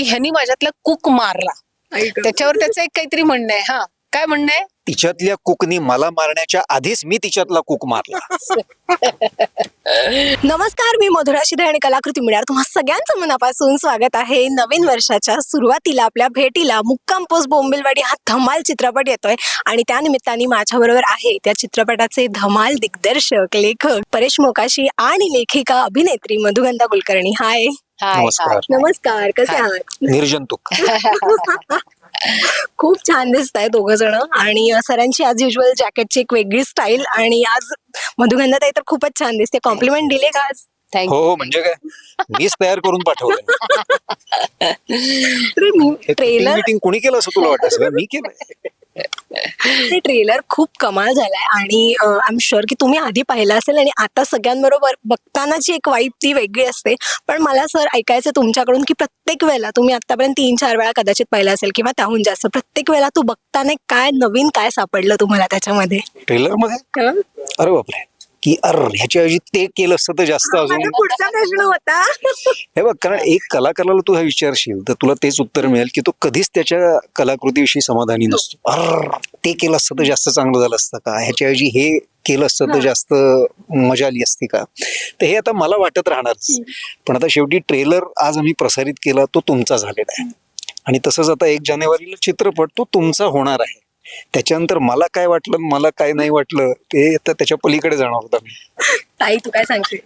की ह्यांनी माझ्यातला कुक मारला. त्याच्यावर त्याचं एक काहीतरी म्हणणं आहे हा. काय म्हणणं आहे? तिच्यातल्या कुकनी मला मारण्याच्या आधीच मी तिच्यातला कुक मारला. नमस्कार मी मधुरा शिधे आणि कलाकृती मिळणार तुम्हा सगळ्यांचं मनापासून स्वागत आहे. नवीन वर्षाच्या सुरुवातीला आपल्या भेटीला मुक्काम पोस्ट बोंबिलवाडी हा धमाल चित्रपट येतोय आणि त्या निमित्ताने माझ्याबरोबर आहे त्या चित्रपटाचे धमाल दिग्दर्शक लेखक परेश मोकाशी आणि लेखिका अभिनेत्री मधुगंधा कुलकर्णी. हाय. हाय, नमस्कार. नमस्कार कसे. आहात? निर्जंतुक. खूप छान दिसत आहे दोघ जण. आणि सरांची आज युजल जॅकेटची एक वेगळी स्टाईल आणि आज मधुगंधा ताई तर खूपच छान दिसते. कॉम्प्लिमेंट दिले का आज? थँक्यू हो हो म्हणजे काय? मीच तयार करून पाठवलं ट्रेलर मीटिंग कोणी केलं असं तुला वाटतं? मी केलं ट्रेलर खूप कमाल झालाय आणि आय एम शुअर की तुम्ही आधी पाहिलं असेल आणि आता सगळ्यांबरोबर बघतानाची एक वाईब ती वेगळी असते. पण मला सर ऐकायचं तुमच्याकडून की प्रत्येक वेळेला तुम्ही आतापर्यंत तीन चार वेळा कदाचित पाहिलं असेल किंवा त्याहून जास्त प्रत्येक वेळेला तू बघताना काय नवीन काय सापडलं तुम्हाला त्याच्यामध्ये? ट्रेलरमध्ये? अरे बापरे. की अर ह्याच्याऐवजी ते केलं असतं तर जास्त अजून. माझा पुढचा प्रश्न होता. हे बघ कारण एक कलाकाराला तू हा विचारशील तर तुला तेच उत्तर मिळेल की तो कधीच त्याच्या कलाकृतीविषयी समाधानी नसतो. अर ते केलं असतं तर जास्त चांगलं झालं असतं का? ह्याच्याऐवजी हे केलं असतं तर जास्त मजा आली असती का? तर हे आता मला वाटत राहणारच. पण आता शेवटी ट्रेलर आज आम्ही प्रसारित केला तो तुमचा झालेला आहे. आणि तसंच आता एक जानेवारीला चित्रपट तो तुमचा होणार आहे. त्याच्यानंतर मला काय वाटलं मला काय नाही वाटलं ते आता त्याच्या पलीकडे जाणार होता मी. ताई तू काय सांगते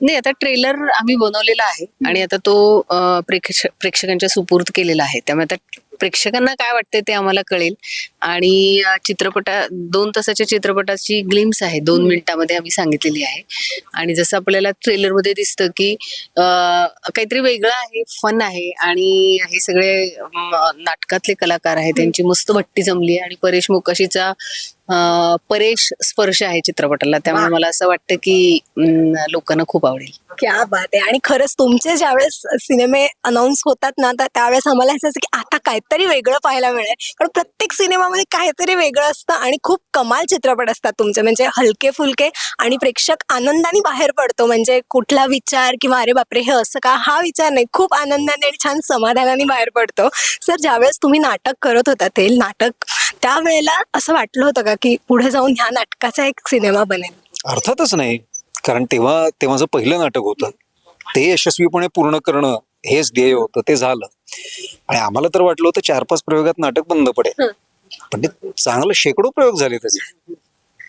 नाही आता ट्रेलर आम्ही बनवलेला आहे आणि आता तो अं, प्रेक्षकांच्या सुपूर्द केलेला आहे. त्यामुळे आता प्रेक्षकांना काय वाटतंय ते आम्हाला कळेल. आणि चित्रपटा दोन तासाच्या चित्रपटाची ग्लिम्स आहे दोन मिनिटामध्ये आम्ही सांगितलेली आहे. आणि जसं आपल्याला ट्रेलरमध्ये दिसतं की काहीतरी वेगळं आहे फन आहे आणि हे सगळे नाटकातले कलाकार आहेत त्यांची मस्त भट्टी जमली आहे आणि परेश मोकाशीचा परेश स्पर्श आहे चित्रपटाला. त्यामुळे. मला असं वाटतं की लोकांना खूप आवडेल. क्या बात आहे. आणि खरंच तुमचे ज्यावेळेस सिनेमे अनाऊन्स होतात ना तर त्यावेळेस आम्हाला असं असतं की आता काहीतरी वेगळं पाहायला मिळेल. कारण प्रत्येक सिनेमामध्ये काहीतरी वेगळं असतं आणि खूप कमाल चित्रपट असतात तुमचे. म्हणजे हलके फुलके आणि प्रेक्षक आनंदाने बाहेर पडतो. म्हणजे कुठला विचार किंवा अरे बापरे हे असं का? हा विचार नाही. खूप आनंदाने आणि छान समाधानाने बाहेर पडतो. सर ज्यावेळेस तुम्ही नाटक करत होता ते नाटक त्यावेळेला असं वाटलं होतं का की पुढे जाऊन ह्या नाटकाचा एक सिनेमा बनेल? अर्थातच नाही. कारण तेव्हा ते माझं पहिलं नाटक होतं ते यशस्वीपणे पूर्ण करणं हेच ध्येय होतं. ते झालं. आणि आम्हाला तर वाटलं होतं चार पाच प्रयोगात नाटक बंद पडेल. पण ते चांगलं शेकडो प्रयोग झाले त्याचे.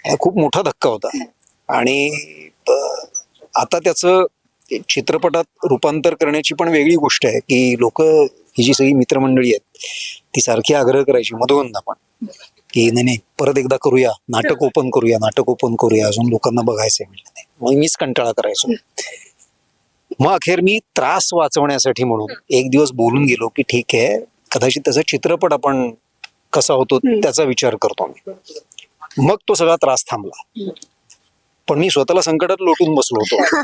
हा खूप मोठा धक्का होता. आणि आता त्याचं चित्रपटात रूपांतर करण्याची पण वेगळी गोष्ट आहे की लोक ही जी सगळी मित्रमंडळी आहेत ती सारखी आग्रह करायची. मधुगंधा पण. की नाही नाही परत एकदा करूया. नाटक ओपन करूया नाटक ओपन करूया. अजून लोकांना बघायचंय म्हणजे नाही. मग मीच कंटाळा करायचो. मग अखेर मी त्रास वाचवण्यासाठी म्हणून एक दिवस बोलून गेलो की ठीक आहे कदाचित त्याचा चित्रपट आपण कसा होतो त्याचा विचार करतो मी मग तो सगळा त्रास थांबला. पण मी स्वतःला संकटात लोटून बसलो होतो.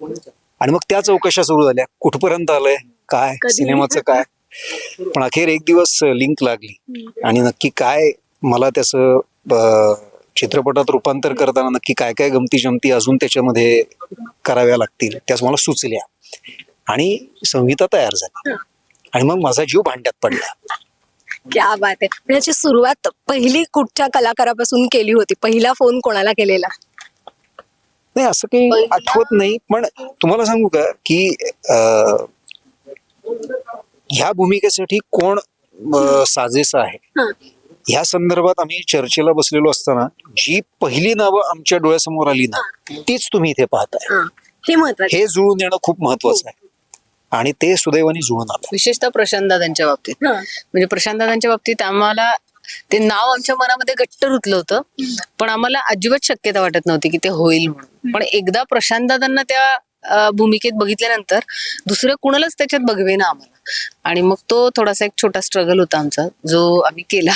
आणि मग त्या चौकशा सुरू झाल्या. कुठपर्यंत आलंय? काय? सिनेमाचं काय? पण अखेर एक दिवस लिंक लागली. आणि नक्की काय मला त्याचं चित्रपटात रूपांतर करताना नक्की काय काय गमती जमती अजून त्याच्यामध्ये कराव्या लागतील त्याच मला सुचल्या. आणि संहिता तयार झाली. आणि मग माझा जीव भांड्यात पडला. क्या बात आहे. पण याची सुरुवात पहिली कुठच्या कलाकारापासून केली होती? पहिला फोन कोणाला केलेला? नाही असं काही आठवत नाही पण तुम्हाला सांगू का की अं, ह्या भूमिकेसाठी कोण अं, साजेसं आहे? ह्या संदर्भात आम्ही चर्चेला बसलेलो असताना जी पहिली नावं आमच्या डोळ्यासमोर आली ना तीच तुम्ही इथे पाहताय. हे महत्वाचं. हे जुळून येणं खूप महत्वाचं आहे. आणि ते सुदैवाने जुळून आलं. विशेषतः प्रशांत दादांच्या बाबतीत. म्हणजे प्रशांत दादांच्या बाबतीत आम्हाला ते नाव आमच्या मनामध्ये घट्ट रुतलं होतं. पण आम्हाला अजिबात शक्यता वाटत नव्हती की ते होईल म्हणून. पण एकदा प्रशांत दादांना त्या भूमिकेत बघितल्यानंतर दुसरं कुणालाच त्याच्यात बघवेना आम्हाला. आणि मग तो थोडासा एक छोटा स्ट्रगल होता आमचा जो आम्ही केला.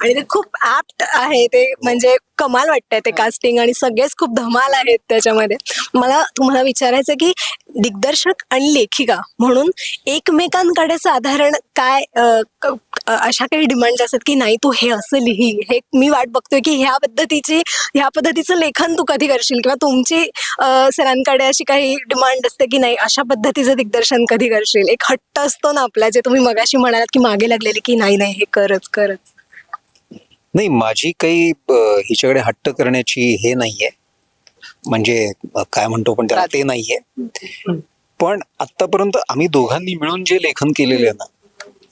आणि ते खूप ऍप्ट आहे ते म्हणजे कमाल वाटतंय ते कास्टिंग आणि सगळेच खूप धमाल आहेत त्याच्यामध्ये. मला तुम्हाला विचारायचं की दिग्दर्शक आणि लेखिका म्हणून एकमेकांकडे साधारण काय अ, क- अ, अशा काही डिमांड असतात की नाही तू हे असं लिही हे मी वाट बघतोय की ह्या पद्धतीची ह्या पद्धतीचं लेखन तू कधी करशील? किंवा तुमची अ, सरांकडे अशी काही डिमांड असते की नाही अशा पद्धतीचं दिग्दर्शन कधी करशील? एक हट्ट असतो ना आपला जे तुम्ही मगाशी म्हणालात की मागे लागलेले की नाही नाही हे करच करच. नाही माझी काही हिच्याकडे हट्ट करण्याची हे नाहीये. म्हणजे काय म्हणतो पण त्याला ते नाहीये. पण आतापर्यंत आम्ही दोघांनी मिळून जे लेखन केलेले आहे ना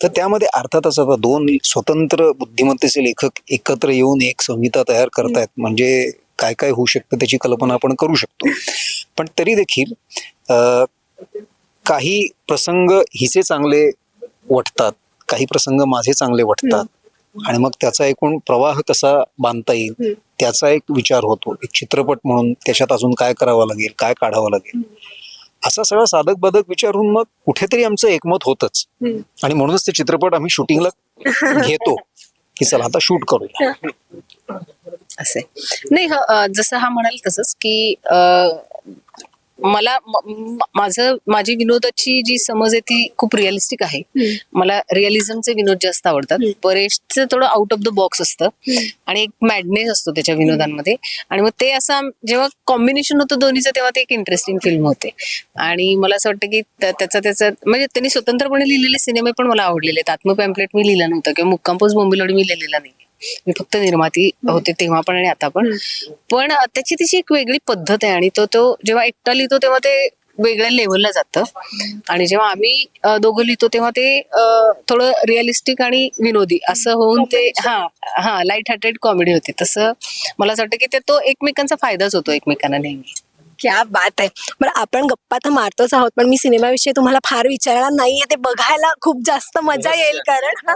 तर त्यामध्ये अर्थातच आता दोन स्वतंत्र बुद्धिमत्तेचे लेखक एकत्र येऊन एक संहिता तयार करतायत. म्हणजे काय काय होऊ शकतं त्याची कल्पना आपण करू शकतो. पण तरी देखील काही प्रसंग हिचे चांगले वाटतात काही प्रसंग माझे चांगले वाटतात. आणि मग त्याचा एकूण प्रवाह कसा बांधता येईल त्याचा एक विचार होतो. एक चित्रपट म्हणून त्याच्यात अजून काय करावं लागेल काय काढावं लागेल? असा सगळा साधक बाधक विचारून मग कुठेतरी आमचं एकमत होतच. आणि म्हणूनच ते चित्रपट आम्ही शूटिंगला घेतो की चला आता शूट करूया. असे. नाही जसं हा म्हणाल तसंच की मला माझं माझी विनोदाची जी समज आहे ती खूप रिअलिस्टिक आहे. मला रिअलिझमचे विनोद जास्त आवडतात. बरेचसे थोडं आउट ऑफ द बॉक्स असतं. आणि एक मॅडनेस असतो त्याच्या विनोदांमध्ये. आणि मग ते असं जेव्हा कॉम्बिनेशन होतं दोन्हीचं तेव्हा ते एक इंटरेस्टिंग फिल्म होते. आणि मला असं वाटतं की त्या- त्याचा त्याचा म्हणजे त्यांनी स्वतंत्रपणे लिहिलेले सिनेमे पण मला आवडलेले आहेत. आत्म पॅम्पलेट मी लिहिलं नव्हतं किंवा मुक्कामपोज बोंबिलवाडी मी लिहिलेला नाही मी फक्त निर्माती होते तेव्हा पण आणि आता पण. पण त्याची तिची एक वेगळी पद्धत आहे आणि तो तो जेव्हा एकटा लिहितो तेव्हा ते वेगळ्या लेवलला जातं. आणि जेव्हा आम्ही दोघं लिहितो तेव्हा ते थोडं रिअलिस्टिक आणि विनोदी असं होऊन ते हा हा लाइट हार्टेड कॉमेडी होती. तसं मला असं वाटतं की ते तो एकमेकांचा फायदाच होतो एकमेकांना नेहमी. क्या बात आहे. बरं आपण गप्पा तर मारतोच आहोत पण मी सिनेमाविषयी तुम्हाला फार विचारणार नाहीये. ते बघायला खूप जास्त मजा येईल कारण.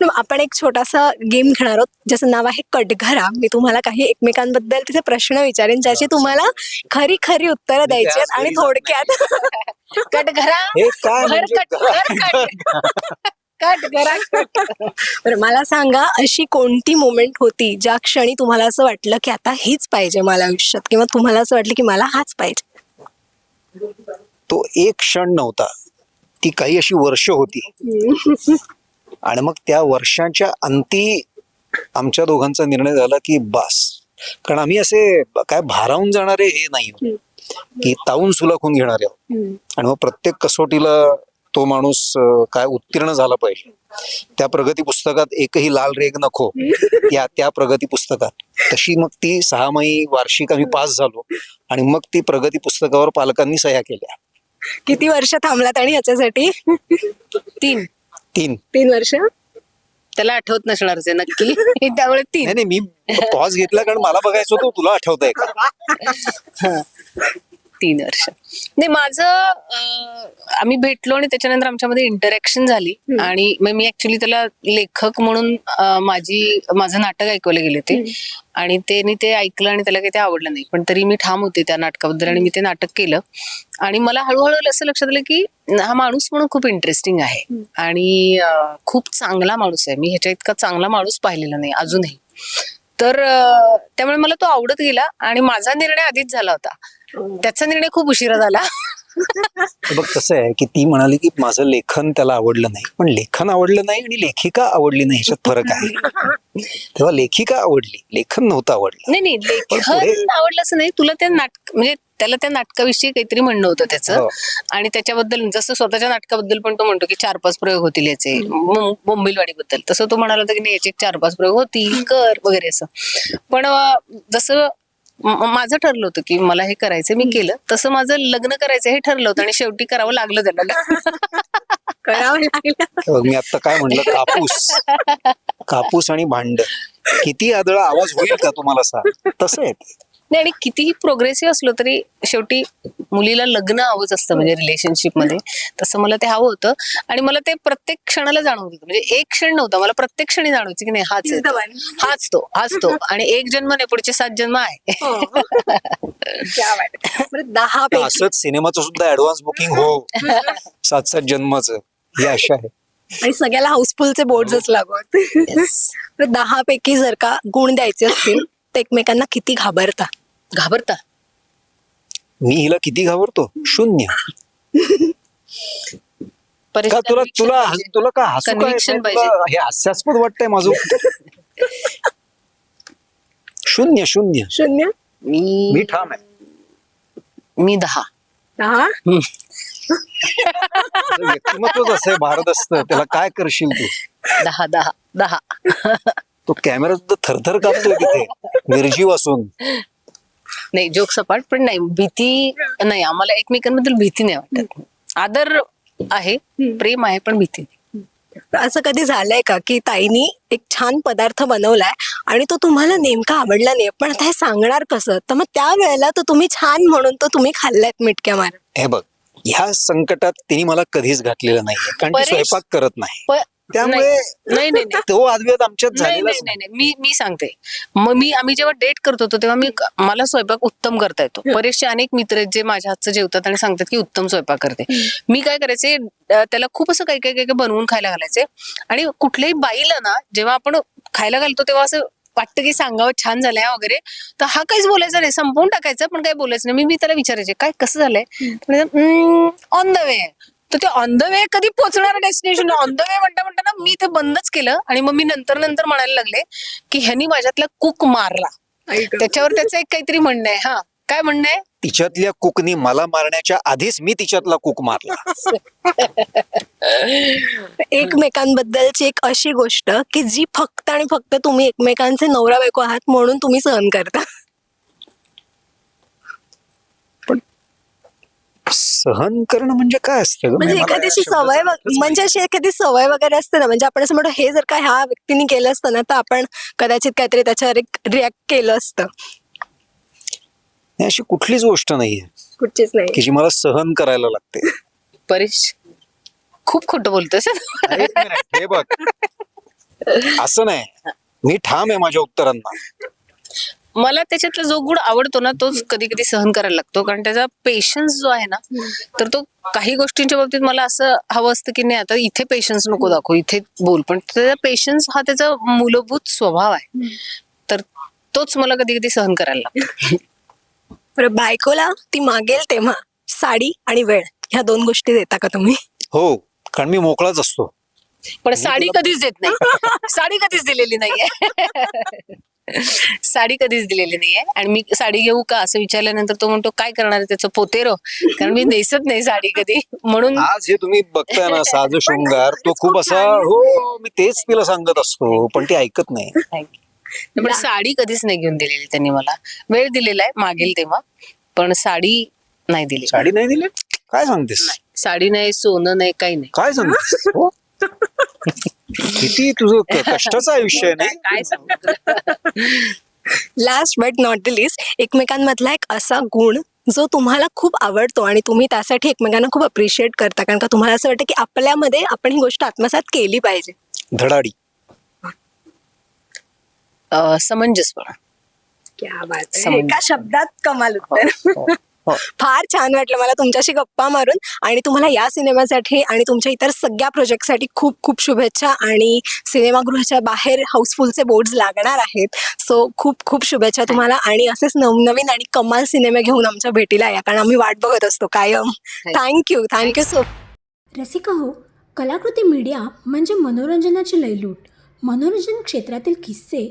पण आपण एक छोटासा गेम घेणार आहोत ज्याचं नाव आहे कटघरा. मी तुम्हाला काही एकमेकांबद्दल तिचे प्रश्न विचारेन ज्याची तुम्हाला खरी खरी उत्तरं द्यायची आहेत आणि थोडक्यात कट कट कट बरं मला सांगा अशी कोणती मोमेंट होती ज्या क्षणी तुम्हाला असं वाटलं की आता हीच पाहिजे मला आयुष्यात किंवा तुम्हाला असं वाटलं की मला हाच पाहिजे? तो एक क्षण नव्हता. ती काही अशी वर्ष होती. आणि मग त्या वर्षाच्या अंती आमच्या दोघांचा निर्णय झाला की बास. कारण आम्ही असे काय भारावून जाणारे हे नाही आहोत. की तावून सुलाखून घेणारे आहोत. आणि मग प्रत्येक कसोटीला तो माणूस काय उत्तीर्ण झाला पाहिजे. त्या प्रगती पुस्तकात एकही लाल रेग नको. या त्या प्रगती पुस्तकात. तशी मग ती सहामाही वार्षिक आम्ही पास झालो आणि मग ती प्रगती पुस्तकावर पालकांनी सह्या केल्या. किती वर्ष थांबलात आणि ह्याच्यासाठी तीन. तीन. तीन वर्ष? त्याला आठवत नसणारच आहे नक्की. त्यामुळे तीन. नाही नाही मी पॉज घेतला कारण मला बघायचं होतं तुला आठवत आहे का? हा. तीन वर्ष. नाही माझं आम्ही भेटलो आणि त्याच्यानंतर आमच्यामध्ये इंटरॅक्शन झाली. आणि मग मी ऍक्च्युली त्याला लेखक म्हणून माझी माझं नाटक ऐकवलं गेले ते आणि त्याने ते ऐकलं आणि त्याला काही ते आवडलं नाही. पण तरी मी ठाम होते त्या नाटकाबद्दल आणि मी ते नाटक केलं. आणि मला हळूहळू असं लक्षात आलं की हा माणूस म्हणून खूप इंटरेस्टिंग आहे. आणि खूप चांगला माणूस आहे. मी ह्याच्या इतका चांगला माणूस पाहिलेला नाही अजूनही. तर त्यामुळे मला तो आवडत गेला आणि माझा निर्णय आधीच झाला होता. त्याचा निर्णय खूप उशिरा झाला. बघ कसं आहे की ती म्हणाली की माझं लेखन त्याला आवडलं नाही. पण लेखन आवडलं नाही आणि लेखिका आवडली नाही ह्याच्यात फरक आहे. तेव्हा लेखिका आवडली लेखन नव्हतं आवडलं. नाही नाही लेखन आवडलं असं नाही. तुला त्या नाटक म्हणजे त्याला त्या नाटकाविषयी काहीतरी म्हणणं होतं त्याचं. हो. आणि त्याच्याबद्दल जसं स्वतःच्या नाटकाबद्दल पण तो म्हणतो की चार पाच प्रयोग होतील याचे. बोंबिलवाडीबद्दल तसं तो म्हणाला होता की नाही याचे चार पाच प्रयोग होतील कर वगैरे असं. पण जसं म- माझं ठरलं होतं की मला हे करायचं मी केलं. तसं माझं लग्न करायचं हे ठरलं होतं आणि शेवटी करावं लागलं त्याला करावं लागलं. हे बघ मी आता काय म्हणलं? कापूस. कापूस आणि भांड. किती आदळा आवाज होईल का तुम्हाला सांग तसं आहे ते. नाही आणि कितीही प्रोग्रेसिव्ह असलो तरी शेवटी मुलीला लग्न हवंच असतं म्हणजे रिलेशनशिपमध्ये. तसं मला ते हवं होतं. आणि मला ते प्रत्येक क्षणाला जाणवत होतं. म्हणजे एक क्षण नव्हता. मला प्रत्येक क्षणी जाणवायचं की नाही हाच आहे तो. हाच तो हाच तो. आणि एक जन्म नाही पुढचे सात जन्म आहे. हो. क्या वाटत बरं दहा पैकी असंच सिनेमाचं सुद्धा ऍडव्हान्स बुकिंग हो. सात सात जन्माचं. ही आशा आहे. आणि सगळ्याला हाऊसफुलचे बोर्डच लागत दहा पैकी जर का गुण द्यायचे असतील तर एकमेकांना किती घाबरता? घाबरता? मी हिला किती घाबरतो? शून्य. का तुला तुला तुला का हसू काय Conviction येत नाही? पाहिजे. तुला हे हास्यास्पद वाटतंय माझं. शून्य शून्य. शून्य? मी मी ठाम आहे. मी दहा. तुझं व्यक्तिमत्वच असं आहे भारत असतं. त्याला काय करशील तू? दहा दहा दहा. तो कॅमेरा सुद्धा थरथर कापतोय तिथे निर्जीव असून. नाही जोक सपाट पण नाही भीती नाही आम्हाला एकमेकांबद्दल भीती नाही वाटत. आदर आहे प्रेम आहे पण भीती नाही. असं कधी झालंय का की ताईनी एक छान पदार्थ बनवलाय आणि तो तुम्हाला नेमका आवडला नाही पण आता हे सांगणार कसं? तर मग त्या वेळेला तो तुम्ही छान म्हणून तो तुम्ही खाल्लायत मिटक्या मार. हे बघ ह्या संकटात तिने मला कधीच घातलेलं नाहीये कारण ती परेश- स्वयंपाक करत नाही. त्यामुळे नाही नाही नाही तो वादविवाद आमच्यात नाही नाही नाही नाही. मी मी सांगते. मग मी आम्ही जेव्हा डेट करत होतो तेव्हा मी मला स्वयंपाक उत्तम करता येतो. बरेचसे अनेक मित्र आहेत जे माझ्या हातचं जेवतात आणि सांगतात की उत्तम स्वयंपाक करते. मी काय करायचे अं, त्याला खूप असं काही काही काही काही बनवून खायला घालायचे. आणि कुठल्याही बाईला ना जेव्हा आपण खायला घालतो तेव्हा असं वाटतं की सांगावं छान झालंय हा वगैरे. तर हा काहीच बोलायचा नाही. संपवून टाकायचं पण काही बोलायचं नाही. मी मी त्याला विचारायचे काय कसं झालंय? ऑन द वे तर ते ऑन द वे कधी पोहोचणार डेस्टिनेशन ऑन द वे म्हणता म्हणता ना मी ते बंदच केलं आणि मग मी नंतर नंतर म्हणायला लागले की ह्यांनी माझ्यातला कुक मारला. त्याच्यावर त्याचं एक काहीतरी म्हणणं आहे. हा. काय म्हणणं आहे? तिच्यातल्या कुकनी मला मारण्याच्या आधीच मी तिच्यातला कुक मारला. एकमेकांबद्दलची एक अशी गोष्ट की जी फक्त आणि फक्त तुम्ही एकमेकांचे नवरा बायको आहात म्हणून तुम्ही सहन करता. सहन करणं म्हणजे काय असतं ग? म्हणजे मला या एखाद्याची शब्दाचा सवय अर्थच म्हणजे अशी एखादी सवय वगैरे असते ना म्हणजे आपण असं म्हणतो हे जर का ह्या व्यक्तीने केलं असतं ना तर आपण कदाचित काहीतरी त्याच्यावर एक रिॲक्ट केलं असतं. नाही, अशी कुठलीच गोष्ट नाहीये. कुठचीच नाही. की जी मला सहन करायला लागते. परेश. खूप खोटं बोलतोस एक हे बघ. असं नाही. मी ठाम आहे माझ्या उत्तरांना. मला त्याच्यातला जो गुण आवडतो ना तोच कधी कधी सहन करायला लागतो. कारण त्याचा पेशन्स जो आहे ना तर तो काही गोष्टींच्या बाबतीत मला असं हवं असतं की नाही आता इथे पेशन्स नको दाखव इथे बोल. पण त्याचा पेशन्स हा त्याचा मूलभूत स्वभाव आहे. तर तोच मला कधी कधी सहन करायला लागतो. बरं बायकोला ती मागेल तेव्हा साडी आणि वेळ ह्या दोन गोष्टी देता का तुम्ही? हो कारण मी मोकळाच असतो. पण साडी कधीच देत नाही. साडी कधीच दिलेली नाहीये. साडी कधीच दिलेली नाहीये. आणि मी साडी घेऊ का असं विचारल्यानंतर तो म्हणतो काय करणार आहे त्याचं पोतेरो? कारण मी नेसत नाही साडी कधी. म्हणून आज हे तुम्ही बघताय ना साज शृंगार तो खूप असा हो मी तेच तिला सांगत असतो पण ती ऐकत नाही पण साडी कधीच नाही घेऊन दिलेली त्यांनी मला. वेळ दिलेला आहे मागेल तेव्हा. पण साडी नाही दिली. साडी नाही दिली? काय सांगतेस? नाही. साडी नाही सोनं नाही काही नाही. काय सांगतेस? हो? किती तुझं क- कष्टाचं आयुष्य आहे नाही? काय सांगू? Last but not the list एकमेकांमधला एक असा गुण जो तुम्हाला खूप आवडतो आणि तुम्ही त्यासाठी एकमेकांना खूप अप्रिशिएट करता कारण का तुम्हाला असं वाटतं की आपल्यामध्ये आपण ही गोष्ट आत्मसात केली पाहिजे. धडाडी. अं, समंजसपणा. क्या बात. एका शब्दात कमाल उत्तर. हो. फार छान वाटलं मला तुमच्याशी गप्पा मारून आणि तुम्हाला या सिनेमासाठी आणि तुमच्या इतर सगळ्या प्रोजेक्टसाठी खूप खूप शुभेच्छा आणि सिनेमागृहाच्या बाहेर हाऊसफुलचे बोर्ड लागणार आहेत. सो खूप खूप शुभेच्छा तुम्हाला आणि असेच नवनवीन आणि कमाल सिनेमे घेऊन आमच्या भेटीला या. कारण आम्ही वाट बघत असतो कायम. थँक्यू थँक्यू सो रसिका हो कलाकृती मीडिया म्हणजे मनोरंजनाची लयलूट. मनोरंजन क्षेत्रातील किस्से